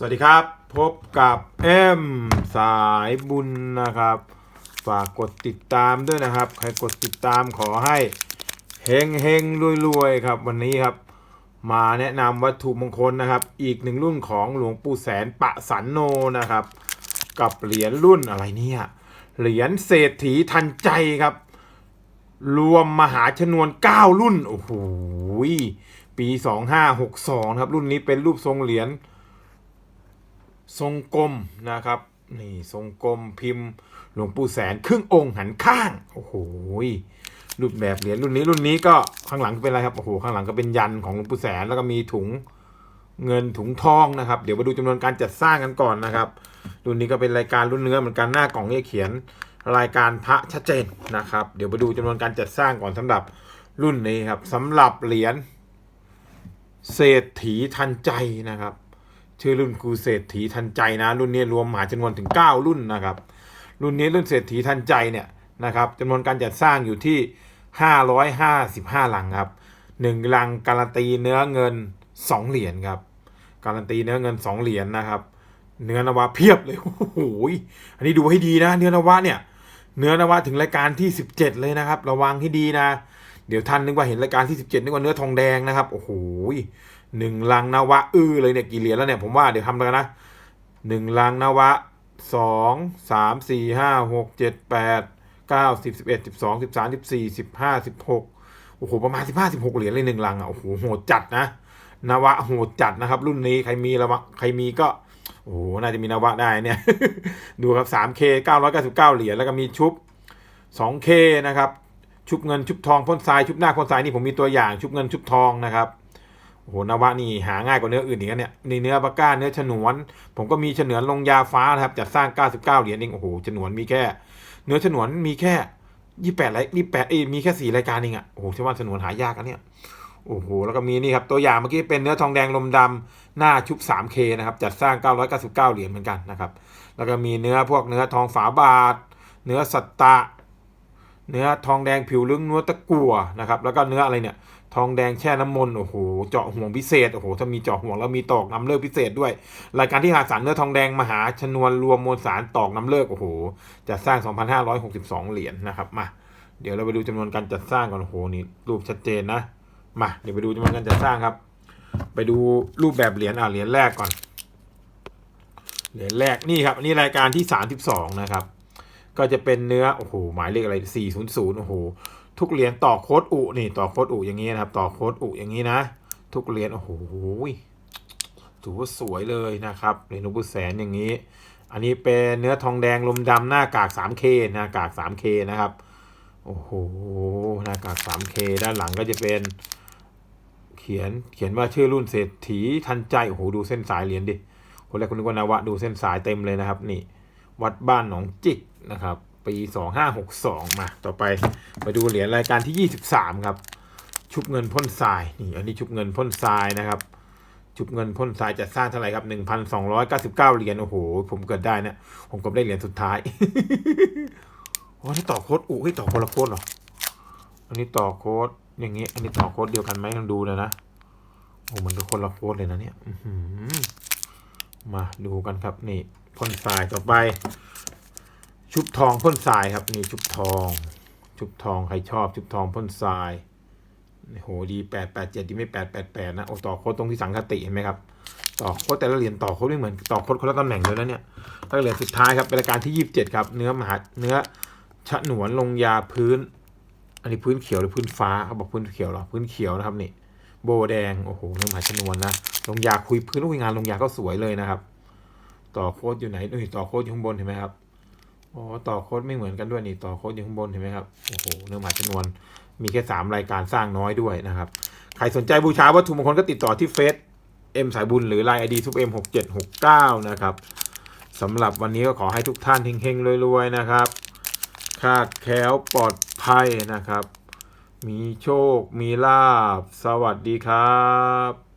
สวัสดีครับ พบกับเอ็มสายบุญนะครับ ฝากกดติดตามด้วยนะครับ ใครกดติดตามขอให้เฮงเฮงรวยรวยครับ วันนี้ครับ มาแนะนำวัตถุมงคลนะครับ อีกหนึ่งรุ่นของหลวงปู่แสนปะสันโนนะครับ กับเหรียญรุ่นอะไรเนี่ยเหรียญเศรษฐีทันใจครับ รวมมหาชนวน 9 รุ่นโอ้โหปี 2562 ครับ รุ่นนี้เป็นรูปทรงเหรียญ ทรงกลมนะครับนี่ทรงกลมพิมพ์หลวงปู่แสนครึ่งองค์หันข้างโอ้โหรูปแบบเหรียญรุ่นนี้รุ่นนี้ก็ข้างหลังเป็นอะไรครับโอ้โหข้างหลังก็เป็นยันของหลวงปู่แสนแล้วก็มีถุงเงินถุงทองนะครับ เดี๋ยวมาดูจำนวนการจัดสร้างกันก่อนนะครับ รุ่นนี้ก็เป็นรายการรุ่นเนื้อเหมือนกันหน้ากล่องเนี่เขียนรายการพระชัดเจนนะครับ เดี๋ยวมาดูจำนวนการจัดสร้างก่อนสำหรับรุ่นนี้ครับสำหรับเหรียญเศรษฐีทันใจนะครับ ชื่อรุ่นครูเศรษฐีทันใจนะ รุ่นนี้รวมหมาจำนวนถึง 9 รุ่นนะครับ รุ่นนี้รุ่นเศรษฐีทันใจเนี่ยนะครับจำนวนการจัดสร้างอยู่ที่ 555ลังครับ1ลังการันตีเนื้อเงิน 2 เหรียญครับการันตีเนื้อเงิน 2 เหรียญนะครับ เนื้อนวะเพียบเลยโอ้โหอันนี้ดูให้ดีนะ เนื้อนวะเนี่ยเนื้อนวะถึงรายการที่ 17 เลยนะครับ ระวังให้ดีนะ เดี๋ยวท่านนึกว่าเห็นรายการที่ 17นึกว่าเนื้อทองแดงนะครับโอ้โห หนึ่งลังนวะอื้อเลยเนี่ยกี่เหรียญแล้วเนี่ยผมว่าเดี๋ยวทำกันนะหนึ่งลังนวะสองสามสี่ห้าหกเจ็ดแปดเก้าสิบสิบเอ็ดสิบสองสิบสามสิบสี่สิบห้าสิบหกโอ้โหประมาณสิบห้าสิบหกเหรียญเลยหนึ่งลังอะโอ้โหโหดจัดนะนวะโหดจัดนะครับ รุ่นนี้ใครมีระวะใครมีก็โอ้โหน่าจะมีนวะได้เนี่ย ดูครับ 3K 999 เหรียญแล้วก็มีชุบ 2K นะครับ ชุบเงินชุบทองพ่นทรายชุบหน้าพ่นทรายนี่ผมมีตัวอย่างชุบเงินชุบทองนะครับ โอ้โหนวะนี่หาง่ายกว่าเนื้ออื่นอีกนะเนี่ยนี่เนื้อปาก้าเนื้อฉนวน ผมก็มีฉนวนลงยาฟ้านะครับจัดสร้าง 99 เหรียญเองโอ้โหฉนวนมีแค่ เนื้อฉนวนมีแค่28ไร28เอ้มีแค่4รายการเองอะโอ้โหใช่ว่าฉนวนหายากอันเนี่ยโอ้โหแล้วก็มีนี่ครับตัวอย่างเมื่อกี้เป็นเนื้อทองแดงลมดำหน้าชุบ 3K นะครับจัดสร้าง 999 เหรียญเหมือนกันนะครับแล้วก็มีเนื้อพวกเนื้อทองฝาบาท เนื้อสัตตะ เนื้อทองแดงผิวลึงเนื้อตะกั่วนะครับแล้วก็เนื้ออะไรเนี่ยทองแดงแช่น้ำมนต์โอ้โหเจาะห่วงพิเศษโอ้โหถ้ามีเจาะห่วงแล้วมีตอกน้ำเลิกพิเศษด้วย รายการที่หาสารเนื้อทองแดงมหาชนวนรวมมวลสารตอกน้ำเลิกโอ้โหจะสร้าง 2,562 เหรียญนะครับมาเดี๋ยวเราไปดูจำนวนการจัดสร้างก่อนโอ้โหนี่รูปชัดเจนนะมาเดี๋ยวไปดูจำนวนการจัดสร้างครับ ไปดูรูปแบบเหรียญอะเหรียญแรกก่อนเหรียญแรกนี่ครับอันนี้รายการที่ 32 นะครับ ก็จะเป็นเนื้อโอ้โหหมายเลขอะไร 400โอ้โหทุกเหรียญต่อโค้ดอุนี่ ต่อโค้ดอุอย่างนี้นะครับ ต่อโค้ดอุอย่างนี้นะ ทุกเหรียญโอ้โหถือว่าสวยเลยนะครับเหรียญหลวงปู่แสนอย่างนี้ อันนี้เป็นเนื้อทองแดงลมดำหน้ากาก 3K หน้ากาก 3K นะครับโอ้โหหน้ากาก 3K ด้านหลังก็จะเป็นเขียนเขียนว่าชื่อรุ่นเศรษฐีทันใจโอ้โหดูเส้นสายเหรียญดิคนแรกคนนึกว่านาวะดูเส้นสายเต็มเลยนะครับนี่ วัดบ้านหนองจิกนะครับ ปี 2562 มา ต่อไปมาดูเหรียญรายการที่ 23 ครับ ชุบเงินพ่นทรายนี่อันนี้ชุบเงินพ่นทรายนะครับชุบเงินพ่นทรายจะสร้างเท่าไหร่ครับ 1,299 เหรียญ โอ้โห ผมเกิดได้นะ ผมก็ได้เหรียญสุดท้ายโอ้นี่ต่อโค้ดอุ้ยต่อคนละโค้ดเหรอ อันนี้ต่อโค้ดอย่างนี้ อันนี้ต่อโค้ดเดียวกันไหมลองดูเลยนะ โอ้มันก็คนละโค้ดเลยนะเนี่ย อื มาดูกันครับนี่พ่นทรายต่อไป ชุบทองพ่นทรายครับนี่ชุบทอง ชุบทองใครชอบ ชุบทองพ่นทรายโหดีแปดแปดเจ็ดดีไม่แปดแปดแปดนะโอ้ต่อโค้ดตรงที่สังคติเห็นไหมครับต่อโค้ดแต่ละเหรียญต่อโค้ดไม่เหมือนต่อโค้ดคนละตำแหน่งเลยนะเนี่ยแล้วก็เหรียญสุดท้ายครับเป็นรายการที่ยี่สิบเจ็ดครับเนื้อมหาเนื้อฉนวนลงยาพื้น อันนี้พื้นเขียวหรือพื้นฟ้าเขาบอกพื้นเขียวหรอพื้นเขียวนะครับนี่โบแดงโอ้โหเนื้อมหาชนวนนะ ลงยาคุยพื้นลุยงานลงยาก็สวยเลยนะครับ ต่อโค้ดอยู่ไหนเอ้ยต่อโค้ดอยู่ข้างบนเห็นไหมครับอ๋อต่อโค้ดไม่เหมือนกันด้วยนี่ต่อโค้ดอยู่ข้างบนเห็นไหมครับโอ้โหเนื้อมหาชนวนมีแค่สามรายการสร้างน้อยด้วยนะครับใครสนใจบูชาวัตถุมงคลก็ติดต่อที่เฟซเอ็มสายบุญหรือไลน์ไอดีทุกเอ็มหกเจ็ดหกเก้านะครับสำหรับวันนี้ก็ขอให้ทุกท่านเฮงๆรวยๆนะครับคาดแคล้วปลอดภัยนะครับ มีโชค มีลาบ สวัสดีครับ